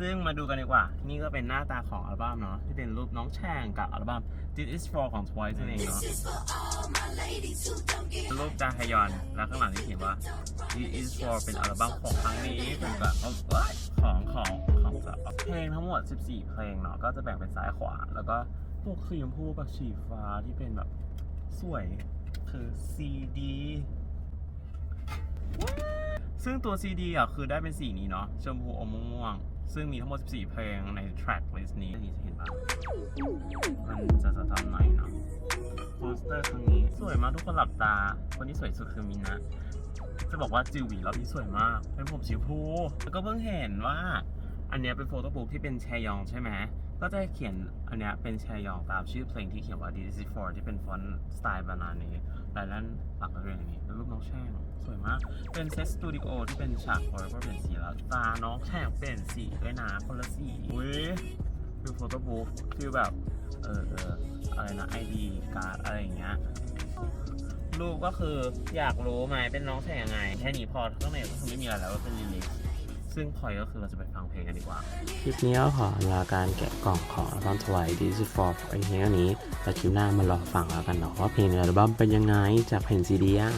ซึ่งมาดูกันดีกว่า นี่ก็เป็นหน้าตาของอัลบั้มเนาะที่เป็นรูปน้องแช่งกับอัลบั้ม This is for ของ Twice นั่นเองเนาะรูปจาฮยอน แล้วข้างหลังที่เขียนว่า This is for เป็นอัลบั้มของครั้งนี้เป็นแบบของของของของเพลงทั้งหมด 14 เพลงเนาะก็จะแบ่งเป็นซ้ายขวา แล้วก็พวกสีชมพูกับสีฟ้าที่เป็นแบบสวยคือ CD ซึ่งตัว CD อะคือได้เป็นสีนี้เนาะชมพูอมม่วง ซึ่งมีทั้งหมด 14 เพลงใน track list นี้นี่จะเห็นปะมันจะสะทำไหนเนาะโปสเตอร์ตรงนี้สวยมากทุกคนหลับตา คนที่สวยสุดคือมินนะจะบอกว่าจิวหวีรอบนี้สวยมาก เป็นผมสีชมพู แล้วก็เพิ่งเห็นว่า อันเนี้ยเป็นโฟโต้บุ๊กที่เป็นแชยองใช่ไหมก็จะเขียนอันเนี้ยเป็นแชยองตามชื่อเพลงที่เขียนว่า This is for ที่เป็นฟอนต์สไตล์บานานี้ลายด้านหลังก็เป็นอย่างนี้เป็นรูปน้องแช่งสวยมาก เป็นเซตสตูดิโอที่เป็นฉากโอยก็เป็นสีแล้วตาน้องแช่งเปลี่ยนสีด้วยนะคนละสีอุ้ยดูโฟโต้บุ๊กฟีลแบบเออเอออะไรนะไอดีการ์ดอะไรอย่างเงี้ยรูปก็คืออยากรู้ไหมเป็นน้องแช่งยังไง แค่นี้พอข้างในก็คือไม่มีอะไรแล้วเป็นลิลิ ซึ่งพอยก็คือเราจะไปฟังเพลงกันดีกว่า คลิปนี้ก็ขอลาการแกะกล่องของอัลบั้มถวายดีซิฟอร์ไอเทนี้แต่คลิปหน้ามารอฟังแล้วกันเนาะว่าเพลงในอัลบั้มเป็นยังไงจากเพลงซีดีอะ